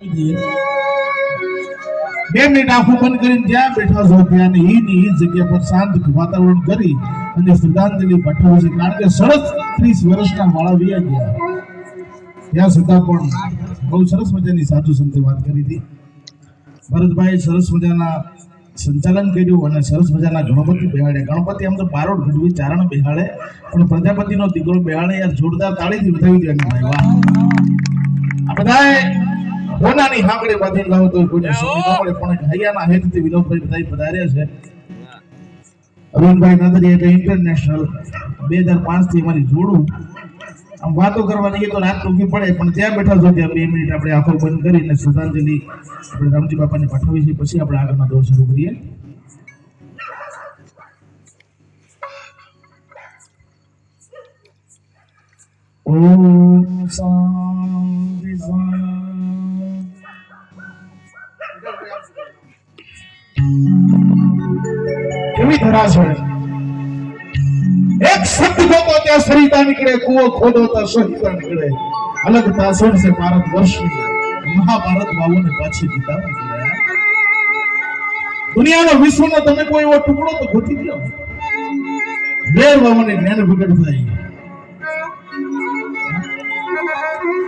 બે મિનિટ બંધ કરીને જ્યાં બેઠા છો. ત્યાં ઈ ની જગ્યા પર શાંત વાતાવરણ કરી અને શ્રદ્ધાંજલિ પાઠવે છે. કારણ કે સરસ ત્રીસ વર્ષના વાળા વ્યા ગયા. ત્યાં સુધા પણ બહુ સરસ મજાની સાધુ સંતે વાત કરી હતી. ભરતભાઈ સરસ મજાના સંચાલન કર્યું અને સરસ મજાના ગણપતિ બેહાડે ગણપતિ આમ તો બારોડ ગઢવી ચારણ બેહાડે, પણ પ્રજાપતિનો દીકરો બેહાડે યાર જોરદાર તાળીથી વધાવી દે ભાઈ. વાહ. આ બધાએ હોનાની હાંકડી બાંધીને લાવો તો કોઈને સમજ ન પડે પણ હૈયાના હેતુથી વિનોદભાઈ બધા પધાર્યા છે. અરવિંદભાઈ નદરી એટલે ઇન્ટરનેશનલ બે હજાર પાંચથી અમારી જોડું. આમ વાતો કરવા જઈએ તો રાત ટૂંકી પડે પણ ત્યાં બેઠા છો ત્યાં બે મિનિટ આપણે આંખો બંધ કરીને શ્રદ્ધાંજલિ આપણે રામજી બાપાને પાઠવી છે પછી આપણે આગળના દોર શરૂ કરીએ. ઓમ શાંતિ શાંતિ એક શબ્દ ગોતો ત્યાં સરિતા નીકળે, કુવો ખોદો તો સહિતા નીકળે. અલગ તાસણ છે ભારત વર્ષની. મહાભારત વાવોને પાછી દીધા દુનિયાનો વિશ્વનો તમે કોઈ એવો ટુકડો તો ગોતી દો બે વાવોને જ્ઞાન પ્રગટ થાય.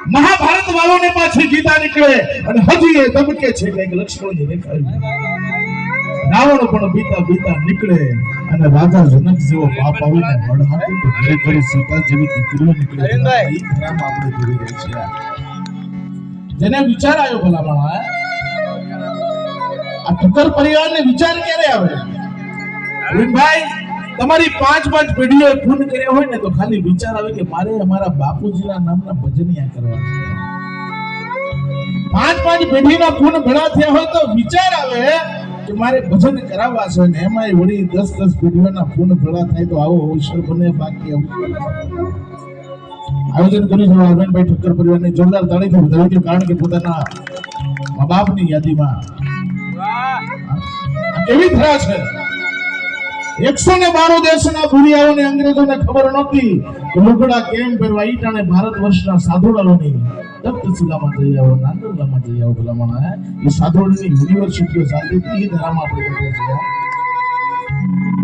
મહાભારત વાવોને પાછી ગીતા નીકળે અને હજી એ ધમકે છે કંઈક લક્ષ્મણજી રેખા રાવણ પણ બીતા બીતા નીકળે અને રાજા જનક જેવો બાપ આવીને વડ તો ઘરે ઘરે સીતા જેવી દીકરીઓ નીકળે. આપણે જોઈ રહી છે જેને વિચાર આવ્યો ભલામણ આ ઠક્કર પરિવારને વિચાર ક્યારે આવે? અરવિંદભાઈ તમારી પાંચ પાંચ પેઢીઓ ખૂન કર્યા હોય ને તો ખાલી વિચાર આવે કે મારે અમારા બાપુજીના નામના ભજનિયા કરવા પાંચ પાંચ પેઢીના ખૂન ઘણા થયા હોય તો વિચાર આવે કે મારે ભજન કરાવવા છે ને એમાંય વળી દસ દસ પેઢીઓના ખૂન ઘણા થાય તો આવો અવસર બને બાકી આયોજન કર્યું છે અરવિંદભાઈ ઠક્કર પરિવારની જોરદાર તાળીથી વધાવી છે કારણ કે પોતાના મા બાપની યાદીમાં એવી કેવી ધરા છે? એકસો ને બારો દેશના ભૂરિયાઓને ખબર નહોતી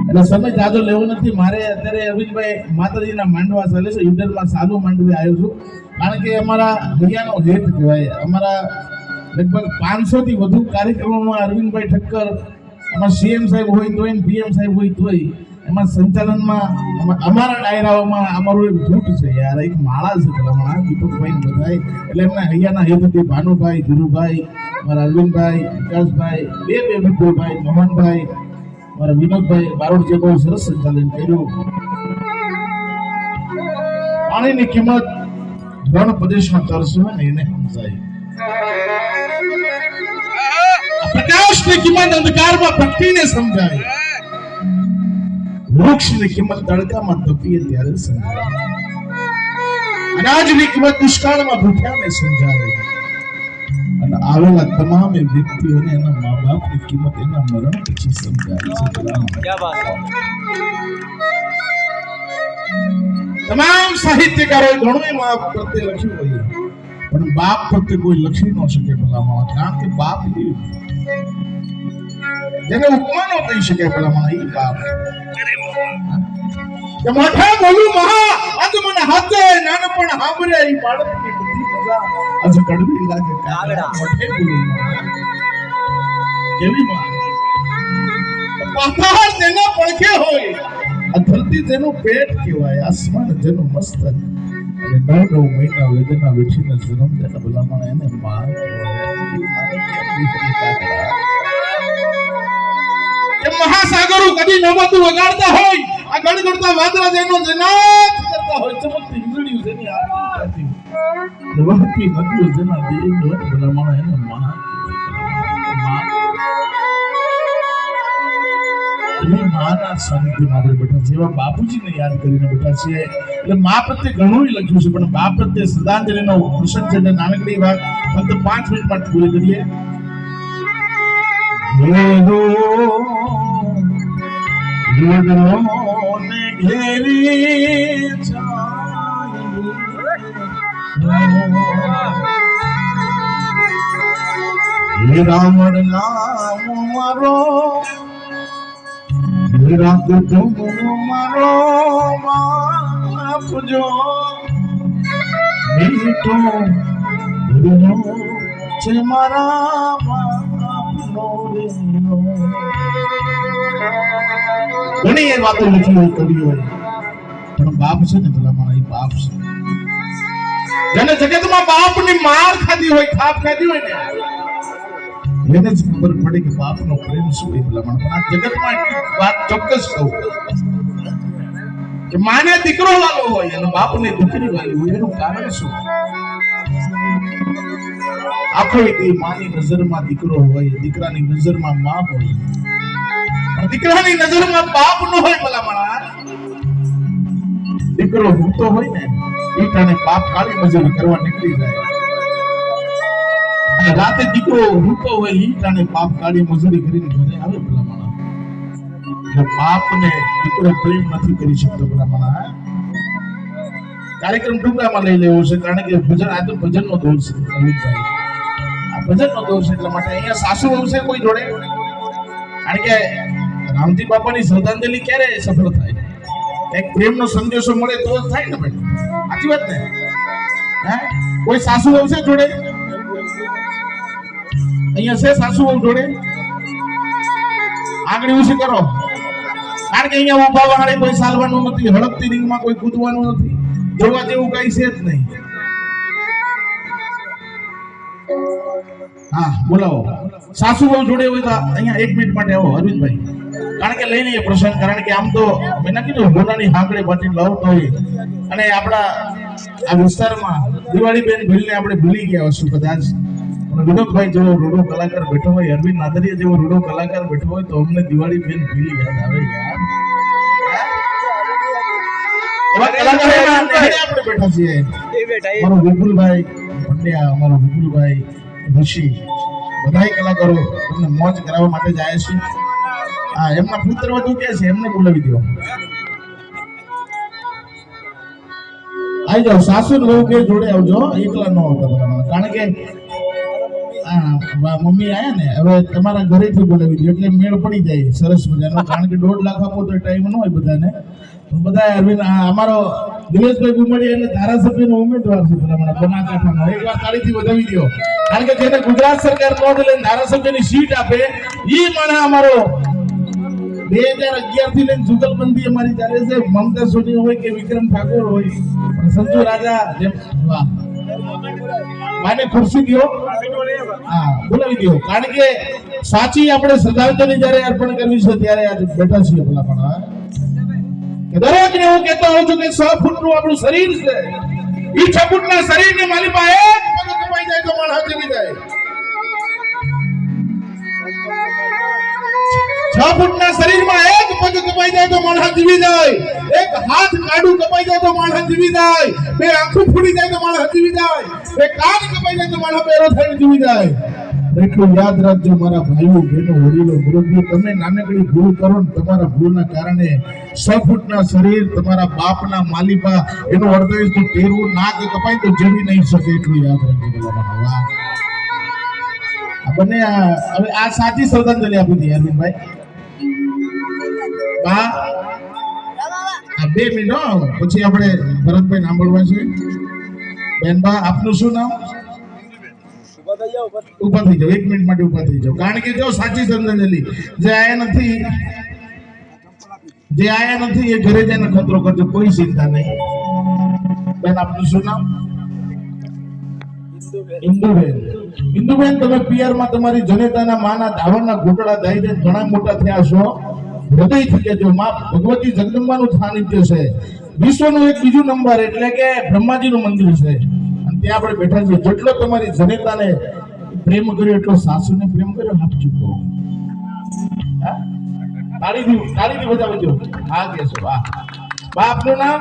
એટલે સમય જાજો લેવો નથી. મારે અત્યારે અરવિંદભાઈ માતાજીના માંડવા ચાલે છે. યુડરમાં સાલું માંડવી આવ્યો છું. કારણ કે અમારા હૈયાનો હેત કહેવાય. અમારા લગભગ પાંચસો થી વધુ કાર્યક્રમોમાં અરવિંદભાઈ ઠક્કર એમાં સીએમ સાહેબ હોય તોય પીએમ સાહેબ હોય તોય. એમાં સંચાલનમાં અમારા ડાયરાઓમાં અમારું એક જૂથ છે યાર, એક માળા છે ભલામણ દીપકભાઈ બધાય. એટલે એમના હૈયાના હેતુથી ભાનુભાઈ, ધીરુભાઈ, મારા અરવિંદભાઈ, વિકાસભાઈ, બે બે વિપુલભાઈ મોહનભાઈ, મારા વિનોદભાઈ, બારોડ જે બહુ સરસ સંચાલન કર્યું. પાણીની કિંમત રણ પ્રદેશમાં તરસે ને, એને સમજાય. વૃક્ષની કિંમત અંધકારમાં ભક્તિને સમજાય. વૃક્ષની કિંમત તડકામાં તપીએ ત્યારે સમજાય. અનાજની કિંમત દુષ્કાળમાં ભૂખ્યાને સમજાય. અને આવેલા તમામ વ્યક્તિઓને એના મા બાપની કિંમત એના મરણ પછી સમજાય છે. તમામ સાહિત્યકારોએ ઘણું મા પ્રત્યે લખ્યું હોય. પણ બાપ પ્રત્યે કોઈ લખી ન શકે ભલામાં કારણ કે બાપ એવી જેને ઉપમા ન કહી શકે ભલામણ એ બાપ કે બોલું મહા અજ મને હાથે નાનપણ હાંભરે એ બાળકની બધી મજા. અજ કડવી લાગે કાગડા. મોઢે બોલું કેવી માં પાતાળ જેના પડખે હોય આ ધરતી જેનું પેટ કહેવાય આસમાન જેનું મસ્તક. અને નવ નવ મહિના વેદના વેઠીને જન્મ દેતા ભલામણ એને માં કહેવાય. મહાસાગરો કદી નવતું વગાડતા હોય. આ ગણગણતા વાદળા જેનો જનાત કરતા હોય. ચમકતી વીજળીઓ જેની આરતી કરતી નદીઓ જેના દેહ હોય ભલામણ એને મહા યાદ કરીને બેઠા છીએ. એટલે મા પ્રત્યે ઘણું લખ્યું છે, પણ બા પ્રત્યે શ્રદ્ધાંજલિનો પ્રસંગ છે. નાનકડી વાત, ફક્ત પાંચ મિનિટ માટે પૂરી કરીએ. ઘેરો યુગલોને ઘેરી જાય. હે રાવણ નામ મારો મેરા કુટુંબ મારો આપજો મીઠો હીરો છે મારા બાપનો રેલો. ઘણી એ વાતો લખી હોય? કવિઓએ પણ બાપ છે ને પેલા મારા બાપ છે. જેને જગતમાં બાપની માર ખાધી હોય થાપ ખાધી હોય ને, એને જ ખબર પડે કે બાપનો પ્રેમ શું એ ભલામણ પણ આ જગતમાં એટલી વાત ચોક્કસ કહું. કે માને દીકરો વાલો હોય અને બાપને દીકરી વાલી હોય, એનું કારણ શું? આખો દી માની નજરમાં દીકરો હોય, દીકરાની નજરમાં મા હોય. દીકરાની નજરમાં બાપ નો હોય ભલામણા. દીકરો ભૂતો હોય ને, દીકરાને બાપ કાળી મજૂરી કરવા નીકળી જાય. રાતે દીકરો ભૂતો હોય ઈટાને બાપ કાળી મજૂરી કરીને ઘરે આવે ભલામણા. બાપ ને દીકરો પ્રેમ નથી કરી શકતો ભલામણા. કાર્યક્રમ ટૂંકામાં લઈ લેવો છે, કારણ કે ભજન, આ તો ભજનનો દોર છે, અમિતભાઈ. આ ભજનનો દોર છે, એટલા માટે અહીંયા સાસુ આવશે કોઈ જોડે? કારણ કે રામજી બાપાની શ્રદ્ધાંજલિ ક્યારે સફળ થાય? એક પ્રેમનો સંદેશો મળે તો જ થાય ને ભાઈ. સાચી વાત ને? હે? કોઈ સાસુ આવશે જોડે? અહીંયા છે સાસુ બહુ જોડે? આગળ ઉછી કરો. કારણ કે અહીંયા ઊભા વાળે કોઈ સાલવાનું નથી હડકતી રીંગમાં કોઈ કૂદવાનું નથી. જોવા જેવું કઈ છે જ નહીં. હા, બોલાવો. સાસુ બહુ જોડે હોય તો અહીંયા એક મિનિટ માટે આવો, અરવિંદભાઈ. કારણ કે લઈ લઈએ પ્રસંગ, કારણ કે આમ તો મેં ના કીધું મોનાની હાંકડે બાટી લવ હોય. અને આપણા આ વિસ્તારમાં દિવાળી બેન ભીલને આપણે ભૂલી ગયા હશું કદાચ. વિનોદભાઈ જેવો રૂડો કલાકાર બેઠો હોય, અરવિંદ નાદરિયા જેવો રૂડો કલાકાર બેઠો હોય તો અમને દિવાળી બેન ભૂલી યાદ આવે યાર. એવા કલાકારોના આપણે બેઠા છીએ. અમારો વિપુલભાઈ પંડ્યા અમારો વિપુલભાઈ ઋષિ. બધાય કલાકારો તમને મોજ કરાવવા માટે જાય છે હા એમના પુત્ર વધુ કે છે? એમને બોલાવી દો આવી જાઓ સાસુ વહુ કે જોડે આવજો એકલા ન આવતા કારણ કે મમ્મી આયા ને, હવે તમારા ઘરેથી બોલાવી એટલે મેળ પડી જાય, સરસ મજાનો, કારણ કે દોઢ લાખ આપો તો ટાઈમ ન હોય બધાને. બધા અરવિંદ અમારો દિનેશભાઈ ગુમડી એટલે ધારાસભ્યનો ઉમેદવાર છે ભલામણ બનાસકાંઠાનો એક વાર તાળીથી વધાવી દો. કારણ કે જેને ગુજરાત સરકાર નોંધ લઈને ધારાસભ્યની સીટ આપે એ માણે અમારો બે હજાર અગિયારથી લઈને જુગલબંધી અમારી ચાલે છે. મમતા સોની હોય કે વિક્રમ ઠાકોર હોય સંજુ રાજા જેમ, વાહ. માને ખુરશી દો હા, બોલાવી દો કારણ કે સાચી આપણે શ્રદ્ધાંજલિ જ્યારે અર્પણ કરવી છે ત્યારે આજે બેઠા છીએ ભલા પણ. દરેક ને હું કહેતો હોઉં છું કે છ ફૂટનું આપણું શરીર છે. ઈ છ ફૂટના શરીરને મારી પાસે એક પગ કપાઈ જાય તો માણસ જીવી જાય છ ફૂટના શરીરમાં એક પગ કપાઈ જાય તો માણસ જીવી જાય. એક હાથ કાડું કપાઈ જાય તો માણસ જીવી જાય. બે આંખું ફૂટી જાય તો માણસ જીવી જાય. બે કાન કપાઈ જાય તો માણસ બેરો થઈને જીવી જાય. એટલું યાદ રાખજો મારા ભાઈઓ બહેનો વડીલો મુરબ્બીઓ તમે નાનકડી ભૂલ કરો ને તમારા ભૂલના કારણે છ ફૂટના શરીર, તમારા બાપના માલિકા એનો અર્ધ તો ટેરવું નાક કપાય તો જીવી નહીં શકે, એટલું યાદ રાખજો આ બંને હવે આ સાચી શ્રદ્ધાંજલિ આપી હતી અરવિંદભાઈ. બે મિનિટ પછી આપણે ભરતભાઈ સાંભળવા છે. બેનબા, આપનું શું નામ? ઊભા થઈ જાઓ, એક મિનિટ માટે ઊભા થઈ જાઓ. કારણ કે જો સાચી શ્રદ્ધાંજલિ જે આયા નથી, જે આયા નથી, એ ઘરે જઈને ખતરો કરજો, કોઈ ચિંતા નહીં. બેન, આપનું શું નામ? ઇન્દુબેન. ઇન્દુબેન, તમે પિયરમાં તમારી જનેતાના માના ધાવણના ઘૂંટડા દાઈને ઘણા મોટા થયા છો. હૃદયથી કહેજો માં ભગવતી જગદંબાનું સાનિધ્ય છે. વિશ્વનું એક બીજું નંબર એટલે કે બ્રહ્માજીનું મંદિર છે. અને ત્યાં આપણે બેઠા છીએ. જેટલો તમારી જનેતાને પ્રેમ કર્યો, એટલો સાસુને પ્રેમ કર્યો, હાથ ચૂકો તાળી તાળીથી તાળી બજાવી દો હા, કે છે. વાહ. બાપનું નામ?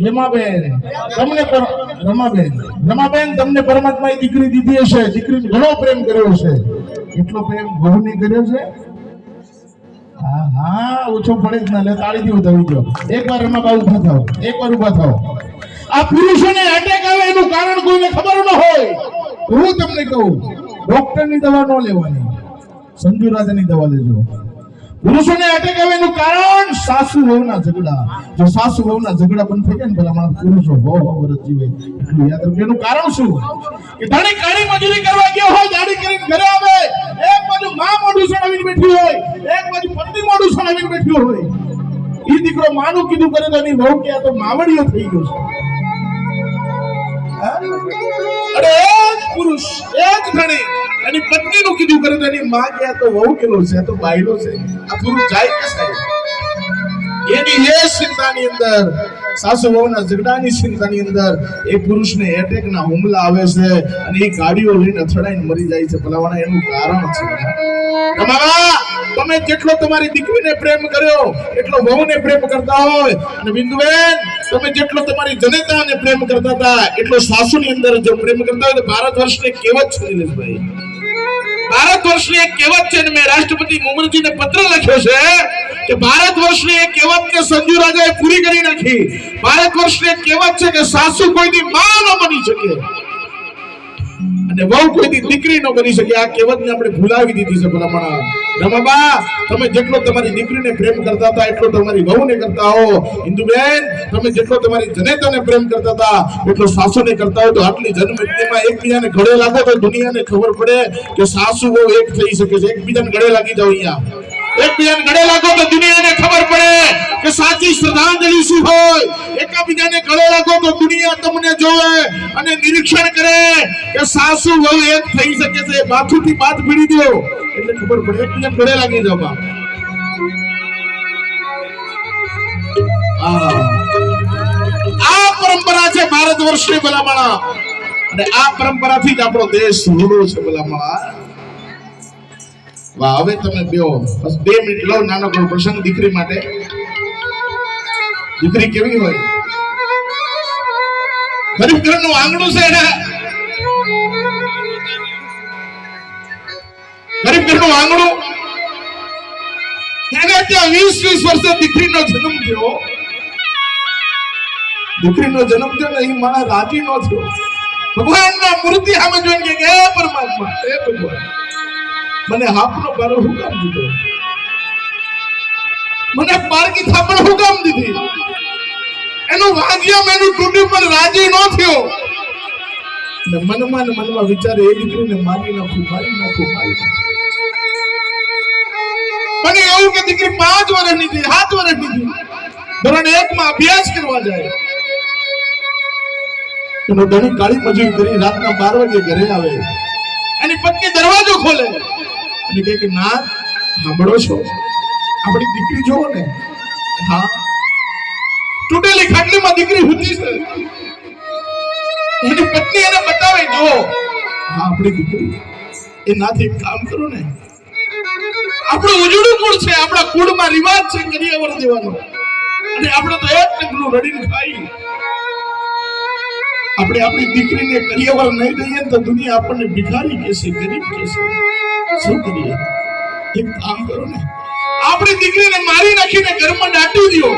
હેમાબેન તમને રમાબેન. રમાબેન, તમને પરમાત્માએ દીકરી દીધી હશે. દીકરીને ઘણો પ્રેમ કર્યો છે એટલો પ્રેમ વહુને કર્યો છે. હા ઓછો પડે જ ના, લે, તાળીથી વધાવી દો. એકવાર રમાબા ઊભા થાઓ એકવાર ઊભા થાવ આ પુરુષોને એટેક આવે એનું કારણ કોઈને ખબર ન હોય. હું તમને કહું ડોક્ટરની દવા ન લેવાની, સંજુ રાજાની દવા લેજો. પુરુષોને એટેક આવે એનું કારણ સાસુ વહુના ઝઘડા. જો સાસુ વહુના ઝઘડા બંધ થઈ જાય ને, ભલા માણસ પુરુષો હો હો વર્ષ જીવે. એટલું યાદ રાખજો, એનું કારણ શું? કે ધણી કાળી મજૂરી કરવા ગયો હોય દાડી કરીને ઘરે આવે. એક બાજુ માં મોઢું સડાવીને બેઠી હોય, એક બાજુ પત્ની મોઢું સડાવીને બેઠી હોય. એ દીકરો માનું કીધું કરે તો એની વહુ કે તો માવડીઓ થઈ ગયો છે. અરે એક પુરુષ, એક ધણી, એની પત્નીનું કીધું કરે તો એની માં કે તો વહુ કેલો છે તો બાયલો છે. આ પુરુષ જાય કે સાહેબ? એની એ ચિંતાની અંદર, સાસુ વહુના ઝઘડાની ચિંતાની અંદર, એ પુરુષને એટેકના હુમલા આવે છે અને એ ગાડીઓ લઈને અથડાઈને મરી જાય છે. ભલાવાના એનું કારણ છે. તમારા તમે જેટલો તમારી દીકરીને પ્રેમ કર્યો, એટલો વહુને પ્રેમ કરતા હોય. અને બિંદુબેન તમે જેટલો તમારી જનતાને પ્રેમ કરતા હતા, એટલો સાસુની અંદર જો પ્રેમ કરતા હોય તો ભારત વર્ષને એક કહેવત છે, નિલેશભાઈ. ભારત વર્ષની એક કહેવત છે મેં રાષ્ટ્રપતિ મુમરજીને પત્ર લખ્યો છે કે ભારત વર્ષની એક કહેવત કે સંજુ રાજાએ પૂરી કરી નાખી. ભારત વર્ષની એક કહેવત છે કે સાસુ કોઈની માં ન બની શકે. અને વહુ કોઈની દીકરી ન બની શકે. આ કહેવતને આપણે ભૂલાવી દીધી છે ભલામણ. રમાબા તમે જેટલો તમારી દીકરીને પ્રેમ કરતા હતા, એટલો તમારી વહુને કરતા હો. હિન્દુબેન, તમે જેટલો તમારી જનેતાને પ્રેમ કરતા હતા, એટલો સાસુને કરતા હો. તો આટલી જન્મમાં એકબીજાને ગળે લાગો તો દુનિયાને ખબર પડે કે સાસુ બહુ એક થઈ શકે છે. એકબીજાને ગળે લાગી જાવ અહીંયા. એકબીજાને ગળે લાગો તો દુનિયાને ખબર પડે કે સાચી શ્રદ્ધાંજલિ શું હોય? એકબીજાને ગળે લાગો તો દુનિયા તમને જોવે અને નિરીક્ષણ કરે કે સાસુ વહુ એક થઈ શકે છે, માથુંથી બાત ભીડી દો. એટલે ખબર પડે, એકબીજાને ગળે લાગી જાવ બા. આ પરંપરા છે ભારત વર્ષની ભલામણા. અને આ પરંપરાથી જ આપણો દેશ રૂડો છે ભલામણા. વાહ, હવે તમે બેહો બસ બે મિનિટ લો નાનો કોઈ પ્રસંગ દીકરી માટે. દીકરી કેવી હોય? ગરીબ ઘરનું આંગણું છે એને. ગરીબ ઘરનું આંગણું. એને ત્યાં વીસ વીસ વર્ષે દીકરીનો જન્મ થયો. દીકરીનો જન્મ થયો ને એ મારા રાજી નો થયો. ભગવાનના મૂર્તિ સામે જોઈને કે હે પરમાત્મા, હે ભગવાન. મને હાપનો પારો હું દીધો. મને પારકી થાપણ હું દીધી. એનું વાગ્યમ, એનું તૂટ્યું પણ રાજી ન થયો. ને મનમાં ને મનમાં વિચારે, એ દીકરીને મારી નાખું મારી નાખું મારી નાખું. મને એવું કે દીકરી પાંચ વર્ષની થઈ સાત વર્ષની થઈ ધોરણ એક માં અભ્યાસ કરવા જાય. એનો ધણી કાળી મજૂરી કરી રાતના બાર વાગે ઘરે આવે. એની પત્ની દરવાજો ખોલે. અને કહે કે, ના, સાંભળો છો. આપણી દીકરી જોવો ને. હા. તૂટેલી ખાટલીમાં દીકરી હુતી છે. એની પત્ની એને બતાવે જો હા, આપણી દીકરી. એ નાથી કામ કરો ને. આપણું ઉજળું કુળ છે, આપણા કુળમાં રિવાજ છે કરિયાવર દેવાનો. અને આપણે તો એક ટકનું રડીને ખાઈ. આપણે આપણી દીકરીને કરિયાવર નહીં દઈએ તો દુનિયા આપણને ભિખારી કહેશે ગરીબ કહેશે શું એક કામ કરો ને. આપણી દીકરીને મારી નાખીને ઘરમાં દાટી દો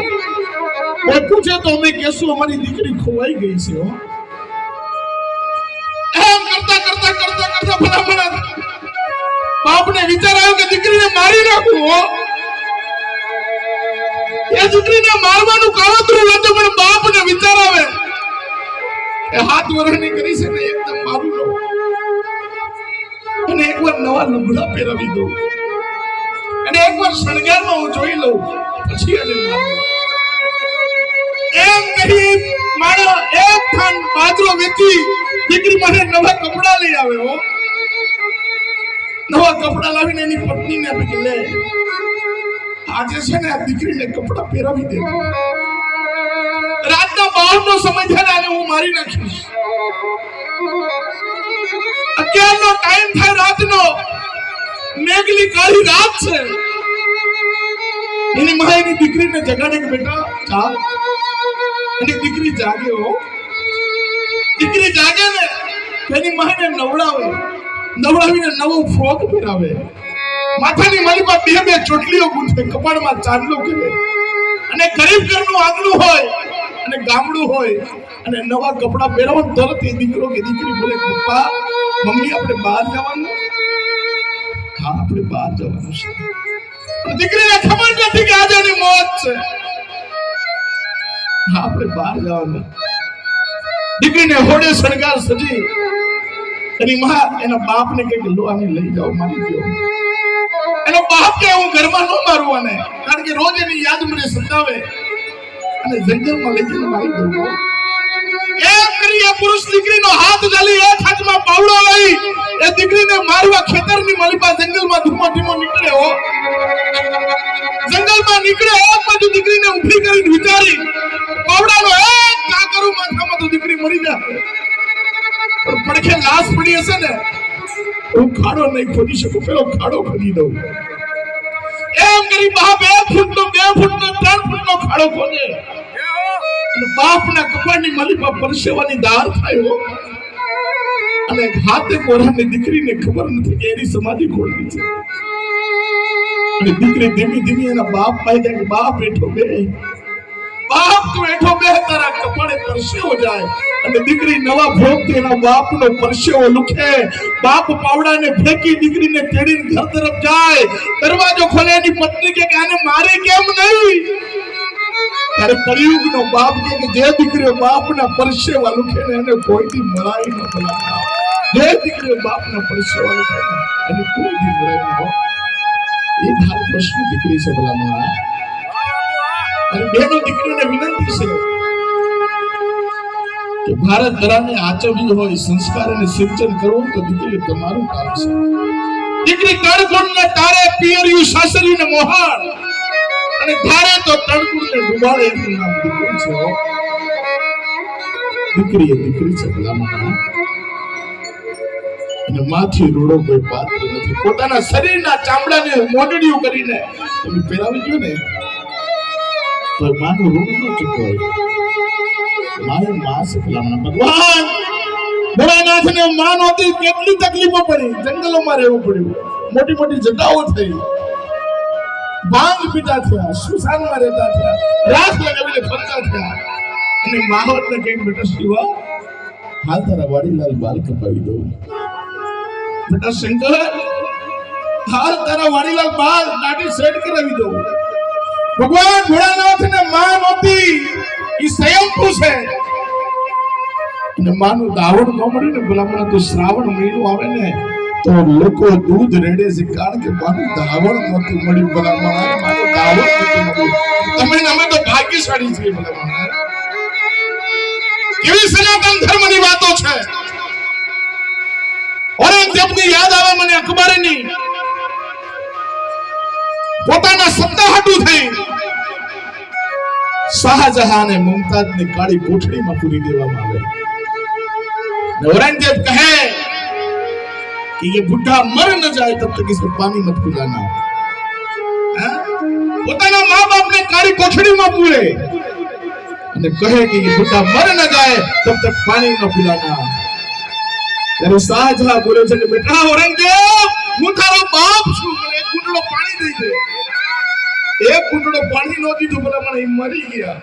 કોઈ પૂછે તો અમે કહેશું, અમારી દીકરી ખોવાઈ ગઈ છે એમ કરતા કરતા કરતા કરતા ભલા ભલા બાપને વિચાર આવ્યો કે દીકરીને મારી નાખું, હો. એ દીકરીને મારવાનું કાવતરું હતું, પણ બાપને વિચાર આવે. એ હાથ વરણી કરી છે ને, એકદમ મારું લો. અને એકવાર નવા લુગડા પહેરાવી દઉં. અને એકવાર શણગારમાં હું જોઈ લઉં. પછી એને એમ કહી મારો એક થાન બાજરો વેચી દીકરી માટે નવા કપડા લઈ આવે હો. નવા કપડા લાવીને એની પત્નીને આપી લે, આજે છે ને આ દીકરીને કપડા પહેરાવી દે. રાતના બાર નો સમય થાય હું મારી નાખીશ. અત્યારનો ટાઈમ થાય રાતનો? મેઘલી કાળી રાત છે. એની માં એની દીકરીને જગાડે કે બેટા ચાલ એની દીકરી જાગે હો. દીકરી જાગે ને તેની માને નવડાવે. નવડાવીને નવો ફ્રોક પહેરાવે. માથાની માલિપા બે બે ચોટલીઓ ગૂંથે, કપાળમાં ચાંદલો કરે. અને ગરીબ ઘરનું આંગણું હોય અને ગામડું હોય અને નવા કપડા પહેરાવો તરત એ દીકરો કે દીકરી બોલે, પપ્પા, મમ્મી, આપણે બહાર જવાનું હા, આપણે બહાર જવાનું છે. દીકરીને ખબર નથી કે આજે એની મોત છે. હા, આપણે બહાર જવાનું દીકરીને હોડે શણગાર સજી. એની માં એના બાપને કે લોહાને લઈ જાઓ, મારી ગયો એનો બાપ કે, હું ઘરમાં ન મારું આને. કારણ કે રોજ એની યાદ મને સતાવે. અને જંગલમાં લઈ દીકરી મરી જાય પડખે લાશ પડી હશે ને, હું ખાડો નહીં ખોદી શકું, પેલો ખાડો ખોદી દઉં. એમ કરી બાપ, એક ફૂટનો, બે ફૂટનો, ત્રણ ફૂટનો ખાડો ખોદે. બાપના કપાળની માલિપા પરસેવાની દાર થાય અને હાથે મોરાની દીકરીને ખબર નથી કે એની સમાધિ ખોલવી છે. અને દીકરી ધીમી ધીમી એના બાપ પાસે જાય બાપ, બેઠો બે. બાપ, તો બેઠો બે, તારા કપાળે પરસેવો જાય. અને દીકરી નવા ભોગથી એના બાપનો પરસેવો લુખે. બાપ પાવડાને ફેંકી દીકરીને તેડીને ઘર તરફ જાય. દરવાજો ખોલે, એની પત્ની કે, આને મારે કેમ નહીં? ત્યારે કળિયુગનો બાપ કે જે દીકરીઓ બાપના પરસેવા લુખે એને કોઈથી મળાઈ ન ભલા જે દીકરીઓ બાપના પરસેવા લુખે એને કોઈથી મળાઈ ન. એ ધાર પ્રશ્ન દીકરી છે ભલા મારા અને બેનો દીકરીઓને વિનંતી છે કે ભારત ધરાને આચરવી હોય, સંસ્કાર અને સિંચન કરવું તો દીકરી તમારું કામ છે. દીકરી તળગુણ ને તારે પિયરિયું સાસરી ને મોહાળ અને ધારે તો તણકુરને ડુબાડે એનું નામ દીકરી છે દીકરી એ દીકરી છે, ભલામણ. અને માથી રૂડો કોઈ પાત્ર નથી. પોતાના શરીરના ચામડાને મોડડિયું કરીને તમે પહેરાવી ગયો ને, તો માનું ઋણ ન ચૂકવાય. મારે માસ ભલામણ. ભગવાન! ભોળાનાથને માં કેટલી તકલીફો પડી. જંગલોમાં રહેવું પડ્યું. મોટી મોટી જટાઓ થઈ. ભાંગ પીતા થયા, સુસાનમાં રહેતા થયા રાસ લગાવીને ફરતા થયા. અને માહોલને કંઈક બેટા શિવા, હાલ તારા વાડીલાલ બાલ કપાવી દઉં. બેટા શંકર, હાલ તારા વાડીલાલ બાલ દાઢી સેટ કરાવી દઉં. ભગવાન ભોળાનાથને માં નહોતી, એ સ્વયંભૂ છે. અને માનું દાવણ ન મળ્યું ને ભલામણ, તો શ્રાવણ મહિનો આવે ને તો લોકો દૂધ રેડે છે કારણ કે મારું ધાવણ નહોતું મળ્યું ભલા મારા તમે અમે તો ભાગ્યશાળી છીએ ભલા કેવી સનાતન ધર્મની વાતો છે? ઓરે તેમની યાદ આવે મને અકબરની પોતાના સત્તા હટું થઈ. શાહજહાને મુમતાજની કાળી કોઠડીમાં પૂરી દેવામાં આવે. નવરંગદેવ કહે कि ये बुढ़ा मर न जाए तब तक इसको पानी मत पिलाना हैं? પોતાના મા બાપને કાળી કોઠડીમાં પૂરે અને કહે કે ये बुढ़ा मर न जाए तब तक पानी न पिलाना ત્યારે શાહજહાં બોલે છે કે બેટા ઔરંગઝેબ હું તારો બાપ છું મને એક ઘૂંટડો પાણી દઈ દે એક ઘૂંટડો પાણી નો દીધું ભલામણ એ મરી ગયા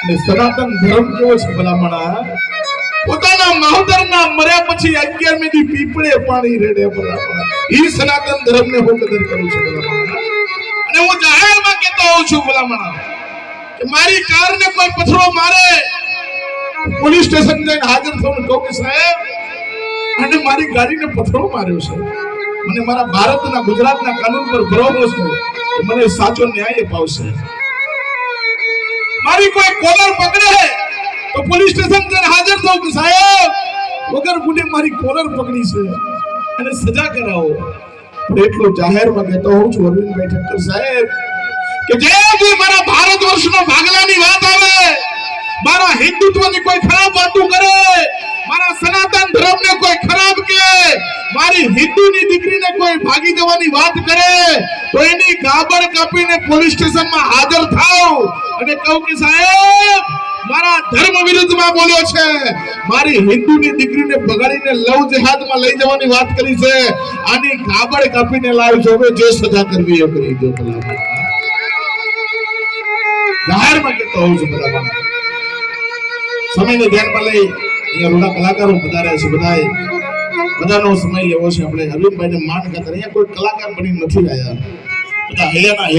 અને સનાતન ધર્મ કેવો છે ભલામણ પોતાના માવતરના મર્યા પછી 11મી દી પીપળે પાણી રેડે ભલામણ ઈ સનાતન ધર્મને હું કદર કરું છું અને હું જાહેરમાં કહેતો હોઉં છું ભલામણ કે મારી કારને કોઈ પથરો મારે, પોલીસ સ્ટેશન જઈને હાજર થવું કહું કે સાહેબ, અને મારી ગાડીને પથરો માર્યો છે. મને મારા ભારતના ગુજરાતના કાનૂન પર ભરોસો છે. મને સાચો ન્યાય અપાવશે. મારી કોઈ કોલર પકડે તો પોલીસ સ્ટેશન જઈને હાજર થાવ કે સાહેબ. વગર ગુને મારી કોલર પકડી છે. અને સજા કરાવો. પણ જાહેરમાં કહેતો હોઉં છું, અરવિંદભાઈ ઠક્કર સાહેબ, કે જે જે મારા ભારત વર્ષનો ભાગલાની વાત આવે, મારા હિન્દુત્વની કોઈ ખરાબ વાતો કરે, મારા સનાતન ધર્મને કોઈ ખરાબ કે, મારી હિન્દુની દીકરીને કોઈ ભાગી જવાની વાત કરે, તો એની ગાબર કાપીને પોલીસ સ્ટેશનમાં હાજર થાવ. અને કહું કે સાહેબ મારા ધર્મ વિરુદ્ધમાં બોલ્યો છે. મારી હિન્દુની દીકરીને બગાડીને લવ જેહાદમાં લઈ જવાની વાત કરી છે. આની ગાબર કાપીને લાવજો હવે જે સજા કરવી એ કરી દો ભલા જાહેરમાં કહેતો હોઉં છું બધા સમયને ધ્યાનમાં લઈ અહીંયા રૂડા કલાકારો પધાર્યા છે બધાએ બધાનો સમય લેવો છે. આપણે અરવિંદભાઈને માન ખાતર અહીંયા કોઈ કલાકાર બની નથી આવ્યા બધા હૈયાના